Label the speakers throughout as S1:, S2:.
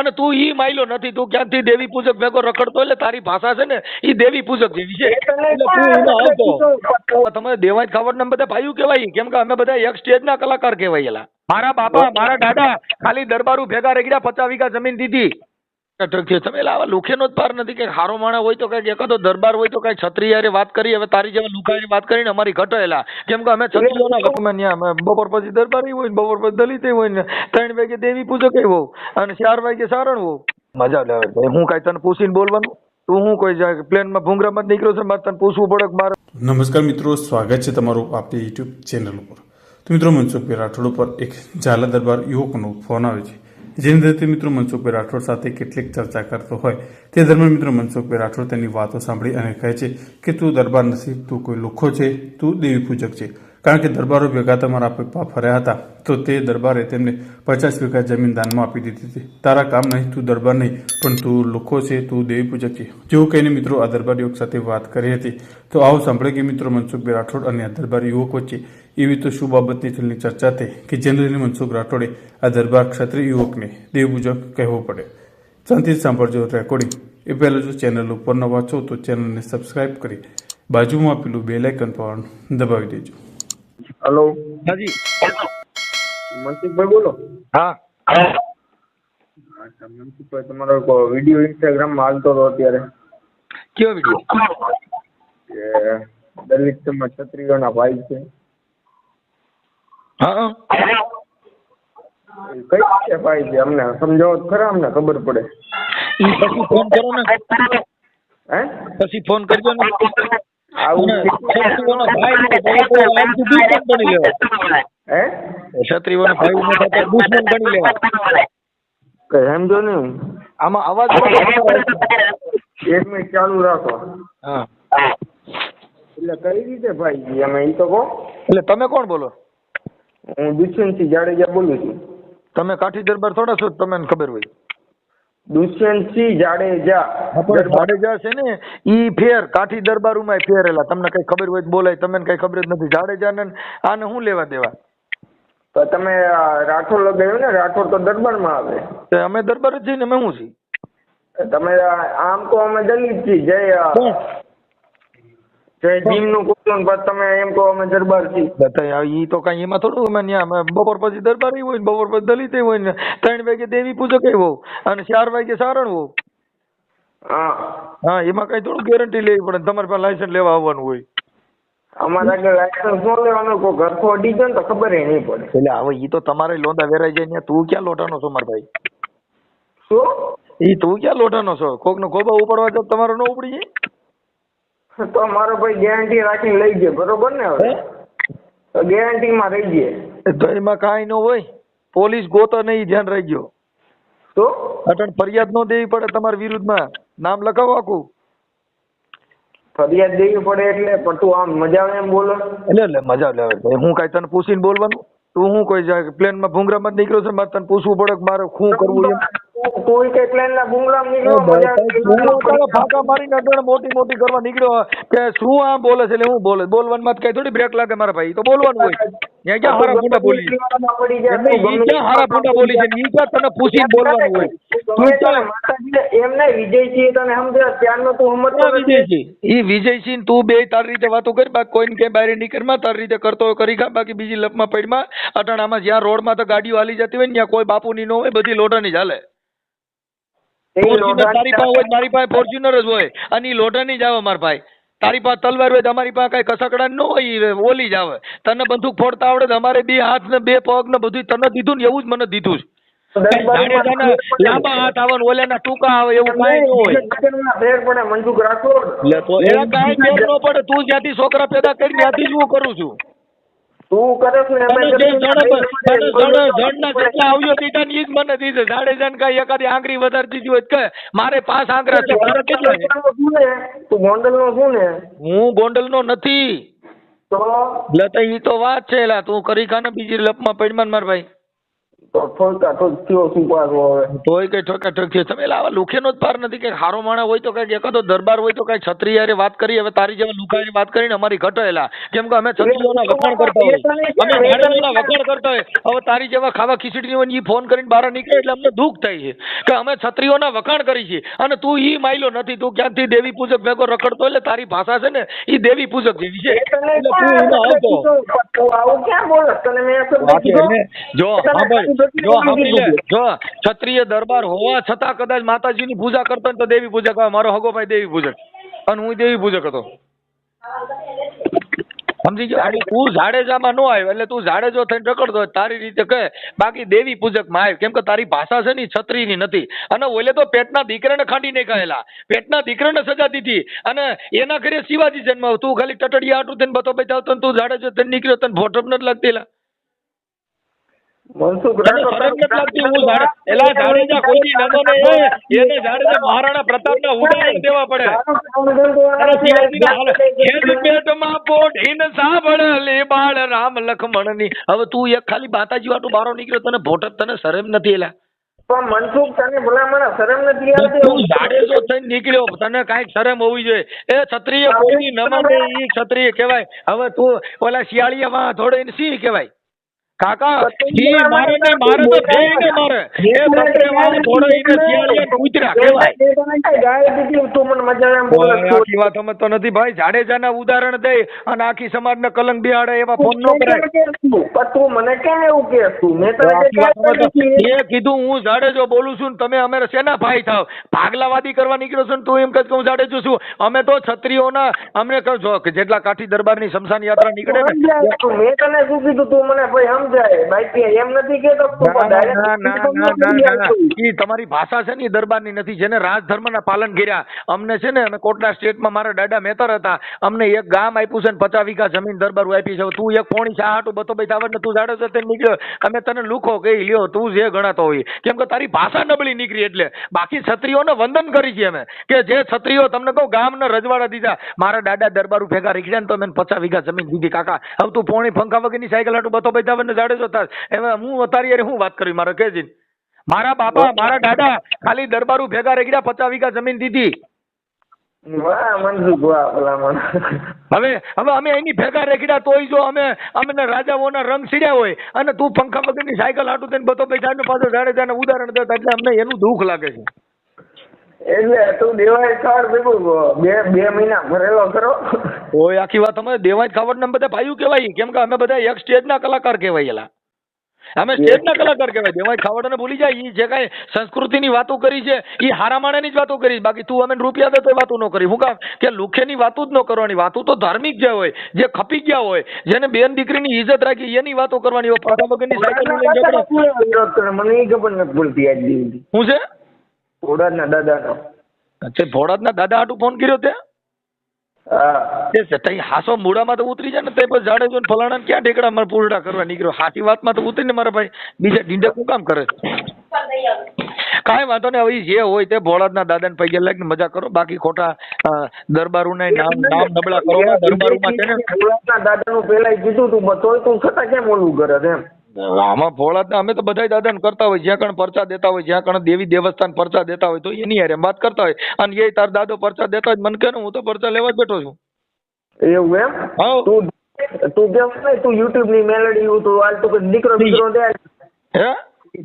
S1: અને તું ઈ માયલો નથી તું ક્યાંથી દેવી પૂજક ભેગો રખડતો એટલે તારી ભાષા છે ને ઈ દેવી પૂજક જેવી છે તમે દેવાય ખાવડ બધા ભાઈઓ કહેવાય કેમ કે અમે બધા એક સ્ટેજ ના કલાકાર કહેવાયેલા. મારા બાપા મારા દાદા ખાલી દરબારું ભેગા રેગડ્યા પચાસ વીઘા જમીન દીધી. તમે લાવા લુખેનો જ પાર નથી કે હારો માણા હોય તો કંઈક એકાદો દરબાર હોય તો કઈ છત્રી યારે વાત કરી. હવે તારી જેવા લુખાની વાત કરીને અમારી ઘટેલા કેમ કે અમે ક્ષત્રિયોના વખતમાં ન્યા અમે બપોર પછી દરબારી હોય ને બપોર પછી દલિત હોય ને ત્રણ વાગે દેવી પૂજક હોવ અને ચાર વાગે સારણ હોવ મજા લે ભાઈ હું કાંઈ તને પૂછીને બોલવાનું? તું હું કોઈ જાય? પ્લેનમાં ભૂંગરામાં મત નીકળ્યો છે મારે તને પૂછવું પડે મારે
S2: નમસ્કાર મિત્રો સ્વાગત છે તમારું આપણી યુટ્યુબ ચેનલ ઉપર. તો મિત્રો મનસુખ રાઠોડ ઉપર એક ઝાલા દરબાર યુવકનો ફોન આવે છે. જેની અંદર તે મિત્રો મનસુખભાઈ રાઠોડ સાથે કેટલીક ચર્ચા કરતો હોય, તે દરમિયાન મિત્રો મનસુખભાઈ રાઠોડ તેની વાતો સાંભળી અને કહે છે કે, તું દરબાર નથી તું કોઈ લુખો છે, તું દેવી પૂજક છે. કારણ કે દરબારો ભેગા તમારા પપ્પા ફર્યા હતા, તો તે દરબારે તેમને પચાસ વીઘા જમીન દાનમાં આપી દીધી હતી. તારા કામ નહીં, તું દરબાર નહીં, પણ તું લુખો છે, તું દેવી પૂજક છે. જેવું કહીને મિત્રો આ દરબાર યુવક સાથે વાત કરી હતી. તો આવો સાંભળે કે મિત્રો મનસુખભાઈ રાઠોડ અને આ દરબાર યુવક વચ્ચે એવી તો શું બાબતની છેલ્લી ચર્ચા થઈ કે જેને લઈને મનસુખ રાઠોડે આ દરબાર ક્ષત્રિય યુવકને દેવ કહેવો કહેવું પડે. શાંતિ સાંભળજો રેકોર્ડિંગ એ પહેલાં જો ચેનલ ઉપર ન વાંચો તો ચેનલને સબસ્ક્રાઇબ કરી બાજુમાં પેલું બે લાઇકન પણ દબાવી દેજો.
S3: હલો
S1: હાજી.
S3: મનસુખભાઈ બોલો.
S1: હા.
S3: મનસુખભાઈ તમારો વીડિયો ઇન્સ્ટાગ્રામમાં હાલતો હતો અત્યારે?
S1: કયો વીડિયો
S3: દલિત સમાજ ક્ષત્રિયોના ભાઈ છે.
S1: હા
S3: કઈ રીતે છે અમને સમજાવો તો ખરા અમને ખબર પડે.
S1: ઈ પછી ફોન કરો ને.
S3: હે?
S1: પછી ફોન કરજો ને.
S3: આવું
S1: ક્ષત્રિયોનો ભાઈ ને તો એ તો દુશ્મન બની લેવાય?
S3: હે?
S1: ક્ષત્રિયોનો ભાઈ ન થતા દુશ્મન બની લેવાય.
S3: કઈ સમજો ને
S1: આમાં અવાજ
S3: એક મિનિટ ચાલુ રાખો.
S1: હા.
S3: એટલે કઈ રીતે ભાઈ અમે એ તો કહો.
S1: એટલે તમે કોણ બોલો?
S3: હું દુષ્યંતસિંહ જાડેજા બોલું છું.
S1: તમે કાઠી દરબાર થોડા છો તમને ખબર હોય.
S3: દુષ્યંતસિંહ જાડેજા.
S1: જાડેજા છે ને ઈ ફેર કાઠી દરબારુમાં ફેરેલા. તમને કઈ ખબર હોય તો બોલાય તમને કઈ ખબર જ નથી. જાડેજા ને આને શું લેવા દેવા?
S3: તો તમે રાઠોડ લગાવ્યું ને રાઠોડ તો દરબારમાં આવે.
S1: તો અમે દરબાર જ છીએ ને અમે શું છીએ?
S3: તમે આમ તો અમે દલિત છીએ જય ભીમનું કુટુંબ પછી તમે એમ કહો અમે દરબાર
S1: ઈ તો કઈ એમાં થોડું અમે ન્યા બપોર પછી દરબારી હોય ને બપોર પછી દલિત હોય ને ત્રણ વાગે દેવી પૂજક હોય અને ચાર વાગે સારણ હોવ
S3: હા
S1: એમાં કઈ થોડું ગેરંટી લેવી પડે તમારે પાસે લાયસન્સ લેવા આવવાનું હોય.
S3: અમારે આગળ લાયસન્સ ન લેવાનું કોઈ ઘર અડી જાય ને તો ખબર નહીં પડે.
S1: એટલે હવે ઈ તો તમારે લોંદા વેરાઈ જાય ને તું ક્યાં લોટાનો છો મારા ભાઈ?
S3: શું?
S1: ઈ તું ક્યાં લોટાનો છો? કોક નો ગોબા ઉપાડવા તો તમારો ન ઉપડી જાય?
S3: તો મારો ભાઈ ગેરંટી રાખીને લઈ જાય બરોબર ને હવે? તો ગેરંટીમાં રહી જાય
S1: તો એમાં કાંઈ ન હોય પોલીસ ગોતો નહીં ધ્યાન રાખજો.
S3: તો?
S1: અટણ ફરિયાદ ન દેવી પડે તમારા વિરુદ્ધમાં. નામ લખાવો આખું.
S3: ફરિયાદ દેવી પડે એટલે પણ તું આમ મજા આવે એમ બોલો.
S1: એટલે એટલે મજા આવે હું કાંઈ તને પૂછીને બોલવાનું? તું હું કોઈ જાય પ્લેનમાં ભૂંગરામાં નીકળ્યો છે મારે તને પૂછવું પડે કે મારે શું કરવું એમ?
S3: તું- કઈ નીકળ્યો
S1: ફાંકા મારીને મોટી મોટી કરવા નીકળ્યો કે શું આમ બોલે છે એટલે હું બોલે બોલવામાં માં કઈ થોડી બ્રેક લાગે મારા ભાઈ તો બોલવાનું હોય. ત્યાં ક્યાં હારા ફૂંડા બોલી? છે?
S3: પડી જાય
S1: એમને ઈ ક્યાં હારા ફૂંડા બોલી છે ઈ ક્યાં તને પૂછીને બોલવાનું હોય? તું
S3: તને
S1: ક્યાં
S3: માતાજીને એમ નહીં વિજયસિંહ તને સમજે ત્યારનો તું સમજતો
S1: વિજયસિંહ? ઈ વિજયસિંહ તું બે તારી રીતે વાતો કરી બાકી કોઈને કે બહાર નીકળમાં તારી રીતે કરતો કરી ખા બાકી બીજી લપમાં પડમાં અટાણામાં જ્યાં રોડમાં તો ગાડીઓ હાલી જતી હોય ને ત્યાં કોઈ બાપુની ન હોય બધી લોટાની
S3: ની
S1: ફોર્ચ્યુનર તારી પાસે હોય મારી પાસે ફોર્ચ્યુનર જ હોય. અને ઈ લોટાની જ આવે મારા ભાઈ. તારી પાસે તલવાર હોય અમારી પાસે કઈ કસકડા ન હોય ઓલી જ આવે. તને બંદૂક ફોડતા આવડે તો અમારે બે હાથ ને બે પગ ને બધું તને દીધું ને એવું જ મને દીધું છે. લાંબા હાથ આવે ને ઓલાના ટૂંકા આવે એવું કાંઈ ન હોય.
S3: પડે મંજુક રાખો.
S1: એટલે તો એના કાંઈ ફેર ન પડે તું જ્યાંથી છોકરા પેદા કરી ત્યાંથી જ હું કરું છું.
S3: તું કરે છે ને એમ
S1: જ જણ તને જણ જણના જેટલા આવ્યો દીધા ને મને દીધે. જન કઈ એકાદી આંગળી વધારે દીધી હોય કે મારે પાંચ આંગળા છે તારે કેટલા છે?
S3: ગોંડલનો શું ને શું ને
S1: હું ગોંડલનો નથી.
S3: તો?
S1: એટલે તો ઈ તો વાત છે લા તું કરી ખાને બીજી લપમાં પડમાં માર ભાઈ. તોય કઈ ઠોકા ઠોક છે તમે આવા લુખેનો જ પાર નથી કે હારો માણસ હોય તો કંઈક એકાદો દરબાર હોય તો કઈ છત્રી વાત કરી હવે તારી જેવા લુખારી વાત કરીને અમારી ઘટાયેલા કેમ કે અમે છત્રીઓના વખાણ કરતા હોય. અમે ગાડાઓના વખાણ કરતા હોય. હવે તારી જેવા ખાવા ખીચડી હોય ને ઈ ફોન કરીને બહાર નીકળે એટલે અમને દુઃખ થાય છે કે અમે છત્રીઓના વખાણ કરી છે અને તું ઈ માયલો નથી. તું ક્યાંથી દેવી પૂજક ભેગો રખડતો એટલે તારી ભાષા છે ને ઈ દેવી પૂજક જેવી છે. એટલે તું એમાં આવતો. જો હા
S3: કીધું
S1: જો સાંભળી લે જો ક્ષત્રિય દરબાર હોવા છતાં કદાચ માતાજીની પૂજા કરતા તો દેવી પૂજક આવે મારો હગો ભાઈ દેવી પૂજક. અને હું દેવી પૂજક હતો. સમજી ગયો? તું જાડેજામાં ન આવ્યો એટલે તું જાડેજો થઈને રખડતો તારી રીતે કહે બાકી દેવી પૂજકમાં આવ્યો. કેમ કે તારી ભાષા છે ને છત્રી ની નથી. અને ઓલે તો પેટના દીકરાને ખાંડી નહીં કહેલા પેટના દીકરાને સજા દીધી. અને એના ઘરે શિવાજી જન્મ તું ખાલી ટટડિયા આટું થઈને બતો બતાવતો તું જાડેજો થઈને નીકળ્યો તને ભોટમ નથી લાગતી ઉદાહરણ દેવા પડે. બાળ રામ હવે તું એક ખાલી માતાજી વાટું બારો નીકળ્યો તને ભોટક તને શરમ નથી એલા.
S3: પણ મનસુખ તને ભલામણ શરમ નથી આવતી?
S1: તું જાડેજો થઈને નીકળ્યો તને કાંઈક શરમ હોવી જોઈએ. એ ક્ષત્રિય કોઈ નમન એ ક્ષત્રિય કહેવાય. હવે તું ઓલા શિયાળિયામાં થોડે સિંહ કહેવાય. કાકા સિંહ મારે ને મારે તો જઈને મારે. એ બકરેમાં થોડે એને શિયાળિયા કૂતરા કહેવાય.
S3: તે તને કઈ ગાય દીધી તું મને મજા એમ બોલે
S1: આખી વાત સમજતો નથી ભાઈ જાડેજાના ઉદાહરણ દે અને આખી સમાજને કલંક બિહાડે એવા ફોન નો કરાય.
S3: તું મને કેમ એવું કે તું મેં તને
S1: આખી વાત
S3: કઈ
S1: સમજતો.
S3: નથી
S1: એ કીધું હું જાડેજો બોલું છું ને તમે અમે શેના ભાઈ થાવ? ભાગલાવાદી કરવા નીકળ્યો છો ને તું એમ કહે કે હું જાડેજો છું. અમે તો છત્રીઓના અમને કહો છો કે જેટલા કાઠી દરબારની શમશાન યાત્રા નીકળે ને
S3: મેં તને શું કીધું તું મને? ભાઈ સમજાય. એમ નથી કેતો.
S1: ઈ તમારી ભાષા છે ને દરબારની નથી. જેને રાજધર્મના પાલન કર્યા અમને છે ને અમે કોટડા સ્ટેટમાં મારા દાદા મેતર હતા. અમને એક ગામ આપ્યું છે ને પચાસ વીઘા જમીન દરબારું આપી છે. તું એક પોણી શા હાટું બતો ભાઈ આવડ ને તું જાડો છે તે નીકળ્યો. અમે તને લુખો કહી લ્યો તું જે ગણાતો હોય. કેમ કે તારી ભાષા નબળી નીકળી એટલે. બાકી છત્રીઓને વંદન કરી છે અમે. કે જે છત્રીઓ તમને કહું ગામના રજવાડા દીધા. મારા દાદા દરબારું ભેગા રીખડ્યા ને તો મેં પચાસ વીઘા જમીન દીધી કાકા. હવે તું પોણી પંખા વગરની સાયકલ હાટું બતો ભાઈ આવડ ને જાડે જો તાર હું અતારી અરે હું વાત કરી મારે કેજી મારા બાપા મારા દાદા ખાલી દરબારુ ભેગા રેગડ્યા પચાસ વીઘા જમીન દીધી. હવે હવે અમે એની ભેગા રેખીડા તોય જો અમે અમને રાજાઓના રંગ સીડ્યા હોય અને તું પંખા વગરની સાયકલ હાટું થઈને બધો પૈસા પાછો જાડેજાને ઉદાહરણ દેતા એટલે અમને એનું દુઃખ લાગે છે.
S3: એટલે તું દેવાય ખાડ ભેગું બે બે મહિના ભરેલો કરો
S1: ઓય આખી વાત અમે દેવાય ખાવડ ને બધા ભાઈઓ કહેવાય કેમ કે અમે બધા એક સ્ટેજના કલાકાર કહેવાય એલા અમે સ્ટેજના કલાકાર કહેવાય દેવાય ખાવડ ભૂલી જાય ઈ જે કાંઈ સંસ્કૃતિની વાતો કરી છે એ હારા માણસની જ વાતો કરી બાકી તું અમે રૂપિયા દે તો વાતો ન કરી હું કામ કે લુખેની વાતો જ ન કરવાની વાતો તો ધાર્મિક જે હોય જે ખપી ગયા હોય જેને બેન દીકરીની ઇજ્જત રાખી એની વાતો કરવાની હોય પાછા વગરની સાયકલ
S3: મને ખબર નથી પડતી આજ
S1: શું છે
S3: ઘોડાના દાદાનો.
S1: તે ભોળાદના દાદા હાટુ ફોન કર્યો તે? તે તઈ હાસો મૂળામાં તો ઉતરી જાય ને તે પછી જાડે જોઈને ફલાણા ને ક્યાં ઢેકડા મારે પૂરડા કરવા નીકળ્યો? હાથી વાતમાં તો ઉતરીને મારા ભાઈ બીજા ઢીંડક શું કામ કરે? કાંઈ વાંધો નહીં હવે જે હોય તે ભોળાદના દાદાને પૈયા લાગીને મજા કરો. બાકી ખોટા દરબારોના નામ નામ નબળા કરો. ના. દરબારોમાં છે ને?
S3: ઘોડાના દાદાનું પેલા કીધું તું તોય તું છતાં કેમ ઓલું કરે એમ?
S1: આમાં ભોળાદના અમે તો બધાય દાદાને કરતા હોય. જ્યાં કણ પરચા દેતા હોય જ્યાં કણ દેવી દેવસ્થાન પરચા દેતા હોય તો એની હારે એમ વાત કરતા હોય. અને એ તાર દાદો પરચા દેતા હોય મને કે ને હું તો પરચા લેવા જ બેઠો છું.
S3: એવું એમ?
S1: હા.
S3: તું તું કેમ ને તું યુટ્યુબની મેલેડી હું તું હાલ તું દીકરો દીકરો દે
S1: હે?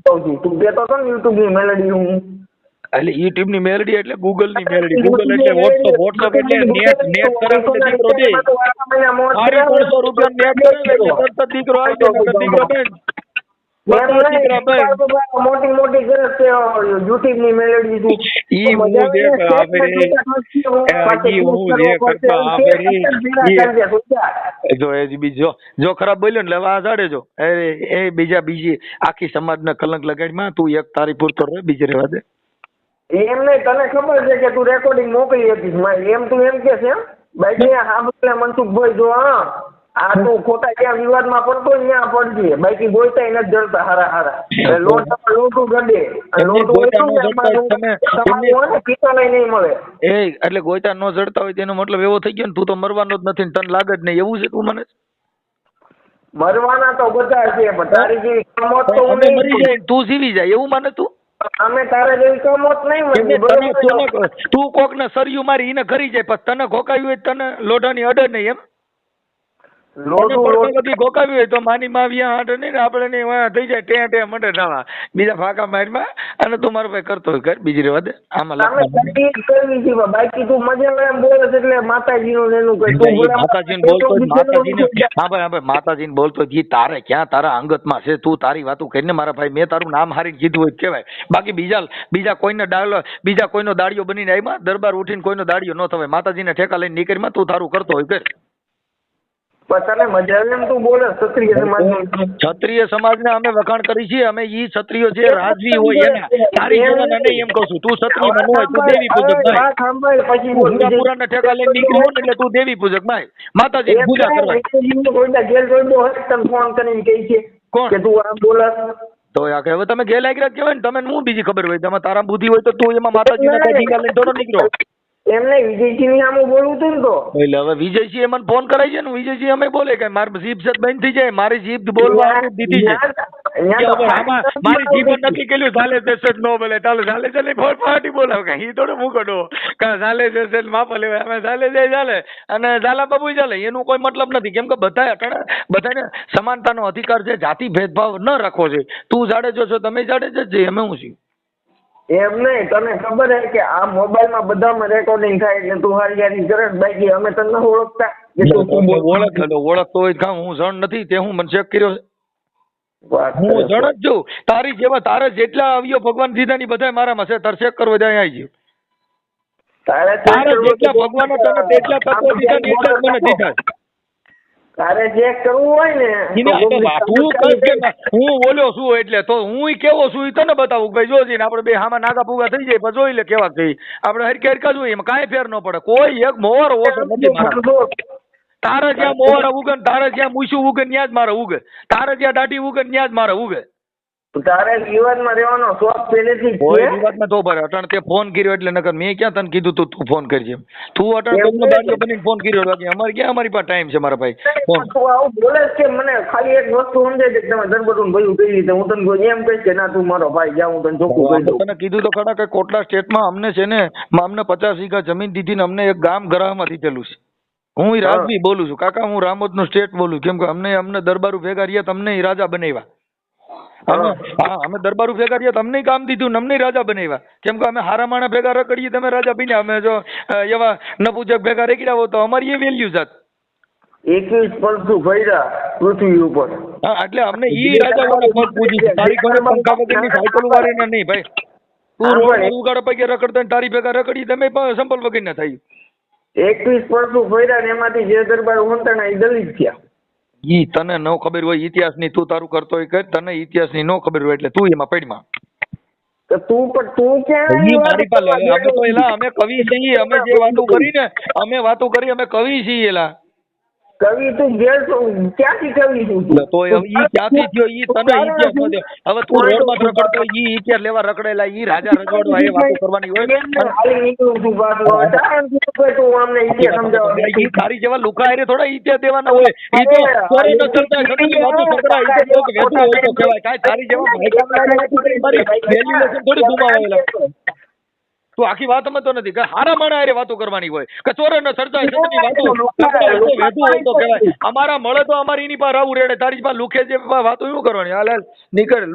S3: તું કેતો હતો ને યુટ્યુબની મેલેડી હું.
S1: એટલે યુટ્યુબની મેલડી એટલે ગૂગલની મેલડી. ગૂગલ એટલે વોટ્સઅપ વોટ્સઅપ એટલે નેટ નેટ કરાવે દીકરો દે મારી ત્રણસો રૂપિયા નેટ કરે એટલે તરત દીકરો આવી જાય દીકરો બેન. બસો દીકરા બેન.
S3: મોટી મોટી કરે છે યુટ્યુબની મેલેડી
S1: ઈ હું જે આપે ઈ હું જે કરતા આપે જો એ બીજો જો ખરાબ બોલ્યો ને લેવા જાડે જો. એ એ બીજા બીજી આખી સમાજને કલંક લગાડીમાં તું એક તારી પૂરતો રહે બીજે રહેવા દે.
S3: એમ નહીં તને ખબર છે કે તું રેકોર્ડિંગ મોકલી હતી મારી. એમ તું એમ કે છે બાકી બોલે મનસુખભાઈ જો હા. આ તું ખોટા ક્યાં વિવાદમાં પડતો ત્યાં પડજે. બાકી બોલતા નથી જડતા હારા હારા. લોટ લોટું ગડે.
S1: એ એટલે ગોયતા નો જડતા હોય તેનો મતલબ એવો થઈ ગયો ને તું તો મરવાનો જ નથી તને લાગે જ નહીં. એવું છે તું મને?
S3: મરવાના તો બધા છે પણ તારી જેવી તો હું
S1: મરી જાય તું જીવી જાય. એવું માને તું?
S3: અમે તારા જેવી કમોત નહીં
S1: એમને તને તું કોક ને સરિયું મારી એને ઘરી જાય પણ તને ખોકાયું હોય તને લોઢાની અડર નહીં એમ તને
S3: લોટું
S1: પડતા
S3: લોટ
S1: બધી ઘોકાવ્યું હોય તો માની માવ્યા હાટ નહીં ને આપણે થઈ જાય ટે ટે મંડે ધાવા બીજા ફાકા મારમાં અને તું મારો ભાઈ કરતો હોય કર બીજી રેવા દે. આમાં
S3: અમે
S1: લખવાનું.
S3: સતી જ કરવી છે પણ બાકી તું મજા એમ બોલે એટલે માતાજીનું ને એનું કઈ તું
S1: બોલતો જ હા ભાઈ હા ભાઈ માતાજીને બોલતો જ તારે ક્યાં તારા અંગતમાં છે તું તારી વાતું કરીને મારા ભાઈ મેં તારું નામ હારી કીધું હોય કેવાય કહેવાય. બાકી બીજા બીજા કોઈને ડાળ બીજા કોઈનો દાડિયો બનીને આવ્યા દરબાર ઉઠીને કોઈનો દાડિયો ન થવાય. માતાજીને ઠેકા લઈને નીકળીમાં તું તારું કરતો હોય કર
S3: પણ તને મજા આવે એમ તું બોલે ક્ષત્રિય
S1: સમાજ ને અમે વખાણ કરી છીએ અમે ઈ ક્ષત્રિયો જે રાજવી હોય એને. તારી જેવાના નહીં એમ કહું છું તું ક્ષત્રિય બનવું હોય તું દેવી પૂજક ભાઈ. પૂરા પૂરાના ઠેકા લઈને નીકળ્યો ને એટલે તું દેવી પૂજક ભાઈ. માતાજી પૂજા કરવા.
S3: હોય ફોન કરીને કહે છે
S1: કોણ?
S3: કે તું આમ બોલસ
S1: તો યાર હવે તમે ગેરલાયક કહેવાય ને તમે હું બીજી ખબર હોય? તમે તારા બુદ્ધિ હોય તો તું એમાં માતાજીના કઈ ટીકા લઈને થોડો નીકળો.
S3: એમ નહીં વિજયસિંહ સામે બોલવું હતું ને તો.
S1: એટલે હવે વિજયસિંહ મને ફોન કરાય છે ને વિજયસિંહ અમે બોલે કે મારી જીભ સત બંધ થઈ જાય મારી જીભ બોલવા દીધી છે. મારી જીભ નક્કી કર્યું ચાલે જ ન બોલે ચાલે ચાલે નહીં ફોન પાર્ટી બોલાવ. કે ઈ થોડો મૂકડો કા ચાલે છે માપ લેવાય અમે ચાલે જાય ચાલે અને ઝાલા બાબુ ચાલે એનું કોઈ મતલબ નથી. કેમ કે બધા અટાણે બધાને સમાનતાનો અધિકાર છે જાતિ ભેદભાવ ન રાખવો છે તું જાડે જો છો તમે જાડે જ છે હું છું
S3: એમ નહીં તને ખબર હે કે આ મોબાઈલમાં બધામાં રેકોર્ડિંગ થાય એટલે તું હારી હારી કરે બાકી અમે તને ઓળખતા.
S1: હોય હું જણ નથી તે હું મને ચેક કર્યો હું જણ જ છું. તારી જેવા તારે જેટલા આવ્યો ભગવાન દીધા ની બધા મારામાં છે. તારે ચેક કરવો જાય આવી
S3: તારે
S1: જેટલા ભગવાને તને તેટલા તત્વો દીધા એટલા મને દીધા છે.
S3: તારે કરવું હોય ને
S1: હું બોલ્યો છું એટલે તો હું કેવો છું એ તને બતાવું ભાઈ જોજી આપણે બે હામાં નાગા પૂગા થઈ જાય પછી જોઈ લે કેવા થઈ. આપણે હરકે હરકા જોઈએ એમાં કાંઈ ફેર ન પડે. કોઈ એક મોર ઓછો નથી મારા તારે જ્યાં મોર ઉગે તારે જ્યાં મૂછું ઉગે ત્યાં જ મારે ઉગે. તારે જ્યાં દાઢી ઉગે ત્યાં જ મારે ઉગે.
S3: તારે વિવાદમાં રહેવાનો શોખ પહેલેથી જ છે?
S1: વિવાદમાં તો ભરે અટાણ તે ફોન કર્યો એટલે નકર મેં ક્યાં તને કીધું તું તું ફોન કરજે તું અટાણ તમને ફોન કર્યો બાકી અમારે ક્યાં અમારી પાસે ટાઈમ છે મારા ભાઈ? ફોન.
S3: તું આવું બોલે જ મને ખાલી એક વસ્તુ સમજાય છે તમે દરબતું ભયું કઈ રીતે હું તને કોઈ એમ કહીશ કે ના તું મારો ભાઈ જા હું તને ચોખ્ખું કહી દઉં.
S1: તને કીધું તો ખરા કે કોટલા સ્ટેટમાં અમને છે ને અમને પચાસ વીઘા જમીન દીધી ને અમને એક ગામ ગરામાં દીધેલું છે. હું રાજવી બોલું છું. કાકા હું રામોદનું સ્ટેટ બોલું કેમ કે અમને અમને દરબારું ભેગા રહ્યા તમને રાજા બનાવ્યા. હા અમે દરબારું ભેગા રહ્યા તમને કામ દીધું અમને રાજા બનાવ્યા. કેમ કે અમે હારા માણા ભેગા રખડીએ તમે રાજા બન્યા. અમે જો એવા નપુજક ભેગા રેકડ્યા હો તો અમારી એ વેલ્યુ જાત.
S3: એકવીસ પલસું ભર્યા પૃથ્વી ઉપર.
S1: હા એટલે અમને ઈ રાજા વાળા પગ પૂજી તારી ઘરે પંખા વગરની સાયકલ વાળીને નહીં ભાઈ. તું ઉગાડ પગે રખડતો ને તારી ભેગા રખડી તમે પણ સંપલ વગર ના થાય
S3: એકવીસ પલસું ભર્યા ને એમાંથી જે દરબાર ઉંટાણા એ દલિત થયા.
S1: ઈ તને ન ખબર હોય ઇતિહાસની તું તારું કરતો હોય કર તને ઇતિહાસની ન ખબર હોય એટલે તું એમાં પડમાં.
S3: તો તું પણ તું ક્યાં
S1: ઈ મારી પાસે હવે અમે તો એલા અમે કવિ છીએ અમે જે વાતો કરી ને અમે વાતો કરી અમે કવિ છીએ એલા.
S3: કવિ તું ક્યાંથી કવિ તું?
S1: તો હવે ઈ ક્યાંથી થયો? ઈ તને ઇતિહાસ નો હવે તું રોડમાં જ રખડતો ઈ ઇતિહાસ લેવા રખડેલા? ઈ રાજા રજવાડવા એ વાતો કરવાની હોય?
S3: નીકળું તું અમને ઇતિહાસ
S1: ઈ તારી જેવા લુકા હારે થોડા ઇતિહાસ દેવાના હોય. ઈ તો ચોરે ન ચડતા ઘણી વાતો સંભળાય, ઈ તો કોક વેતું હોય તો કહેવાય. કાંઈ તારી જેવા મારી થોડી ગુમાવેલા. તું આખી વાત સમજતો નથી. કે હારા માણા હારે વાતો કરવાની હોય. કે ચોરે ન ચડતા વાતો અમારા મળે તો અમારી એની પાસે આવું રેડે. તારી પાસે લુખે જે વાતો એવું કરવાની. હાલ નીકળ.